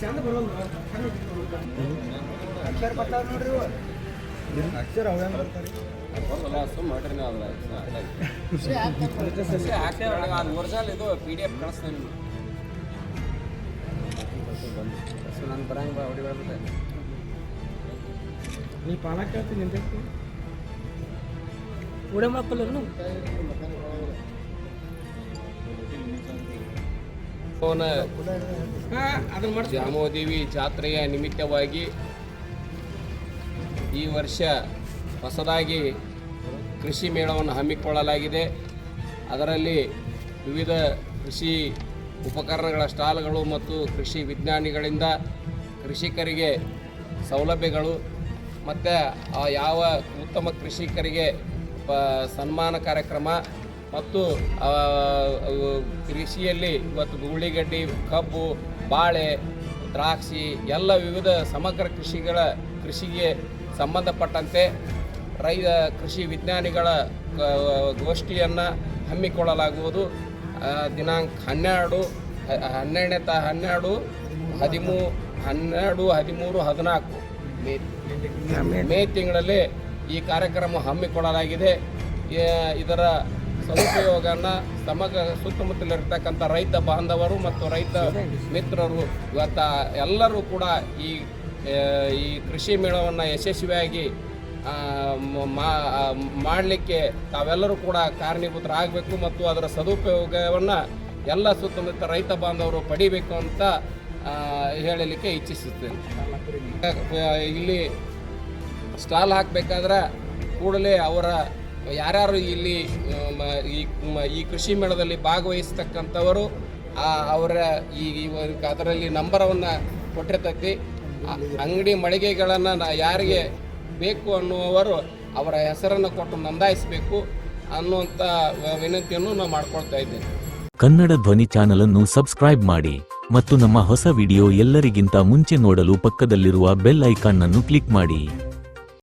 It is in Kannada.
ಚಂದ ಬರೋಲ್ಲ ಅಕ್ಷರ ಬರ್ತಾವ ನೋಡ್ರಿ. ಅಕ್ಷರ ಅವ? ಒರಿಜಿನಲ್ ಇದು ಪಿ ಡಿ ಎಫ್ ಕಳಿಸ್ತೇನೆ ನಾನು ಬರಂಗ ಹೊಡಿಬಾರ್ದು ನೀ ಪಾಲ ಕೇಳ್ತೀನಿ ನಿಂತೈತಿ ಉಡೆ ಶ್ಯಾಮೋದೇವಿ ಜಾತ್ರೆಯ ನಿಮಿತ್ತವಾಗಿ ಈ ವರ್ಷ ಹೊಸದಾಗಿ ಕೃಷಿ ಮೇಳವನ್ನು ಹಮ್ಮಿಕೊಳ್ಳಲಾಗಿದೆ. ಅದರಲ್ಲಿ ವಿವಿಧ ಕೃಷಿ ಉಪಕರಣಗಳ ಸ್ಟಾಲ್ಗಳು ಮತ್ತು ಕೃಷಿ ವಿಜ್ಞಾನಿಗಳಿಂದ ಕೃಷಿಕರಿಗೆ ಸೌಲಭ್ಯಗಳು ಮತ್ತು ಯಾವ ಉತ್ತಮ ಕೃಷಿಕರಿಗೆ ಪ- ಸನ್ಮಾನ ಕಾರ್ಯಕ್ರಮ ಮತ್ತು ಕೃಷಿಯಲ್ಲಿ ಇವತ್ತು ಉಳ್ಳಿಗಡ್ಡಿ ಕಬ್ಬು, ಬಾಳೆ, ದ್ರಾಕ್ಷಿ, ಎಲ್ಲ ವಿವಿಧ ಸಮಗ್ರ ಕೃಷಿಗಳ ಕೃಷಿಗೆ ಸಂಬಂಧಪಟ್ಟಂತೆ ರೈ ಕೃಷಿ ವಿಜ್ಞಾನಿಗಳ ಗೋಷ್ಠಿಯನ್ನು ಹಮ್ಮಿಕೊಳ್ಳಲಾಗುವುದು. ದಿನಾಂಕ ಹನ್ನೆರಡು ಹನ್ನೆರಡನೇ ತ, ಹನ್ನೆರಡು, ಹದಿಮೂ, ಹನ್ನೆರಡು, ಹದಿಮೂರು, ಹದಿನಾಲ್ಕು. ಮೇ ಮೇ ತಿಂಗಳಲ್ಲಿ ಈ ಕಾರ್ಯಕ್ರಮ ಹಮ್ಮಿಕೊಳ್ಳಲಾಗಿದೆ. ಇದರ ಸದುಪಯೋಗನ ಸಮಗ್ರ ಸುತ್ತಮುತ್ತಲಿರ್ತಕ್ಕಂಥ ರೈತ ಬಾಂಧವರು ಮತ್ತು ರೈತ ಮಿತ್ರರು, ಇವತ್ತ ಎಲ್ಲರೂ ಕೂಡ ಈ ಈ ಕೃಷಿ ಮೇಳವನ್ನು ಯಶಸ್ವಿಯಾಗಿ ಮಾಡಲಿಕ್ಕೆ ತಾವೆಲ್ಲರೂ ಕೂಡ ಕಾರಣೀಭೂತರಾಗಬೇಕು ಮತ್ತು ಅದರ ಸದುಪಯೋಗವನ್ನು ಎಲ್ಲ ಸುತ್ತಮುತ್ತ ರೈತ ಬಾಂಧವರು ಪಡಿಬೇಕು ಅಂತ ಹೇಳಲಿಕ್ಕೆ ಇಚ್ಛಿಸುತ್ತೇನೆ. ಇಲ್ಲಿ ಸ್ಟಾಲ್ ಹಾಕಬೇಕಾದ್ರೆ ಕೂಡಲೇ ಅವರ ಯಾರ್ಯಾರು ಇಲ್ಲಿ ಈ ಕೃಷಿ ಮೇಳದಲ್ಲಿ ಭಾಗವಹಿಸ್ತಕ್ಕಂಥವರು ಅವರ ಈ ಅದರಲ್ಲಿ ನಂಬರವನ್ನು ಕೊಟ್ಟಿರ್ತೈತಿ ಅಂಗಡಿ ಮಳಿಗೆಗಳನ್ನು ನಾ ಯಾರಿಗೆ ಬೇಕು ಅನ್ನುವರು ಅವರ ಹೆಸರನ್ನು ಕೊಟ್ಟು ನೋಂದಾಯಿಸಬೇಕು ಅನ್ನುವಂಥ ವಿನಂತಿಯನ್ನು ನಾವು ಮಾಡ್ಕೊಳ್ತಾ ಇದ್ದೇನೆ. ಕನ್ನಡ ಧ್ವನಿ ಚಾನೆಲ್ ಅನ್ನು ಸಬ್ಸ್ಕ್ರೈಬ್ ಮಾಡಿ ಮತ್ತು ನಮ್ಮ ಹೊಸ ವಿಡಿಯೋ ಎಲ್ಲರಿಗಿಂತ ಮುಂಚೆ ನೋಡಲು ಪಕ್ಕದಲ್ಲಿರುವ ಬೆಲ್ ಐಕಾನ್ ಅನ್ನು ಕ್ಲಿಕ್ ಮಾಡಿ.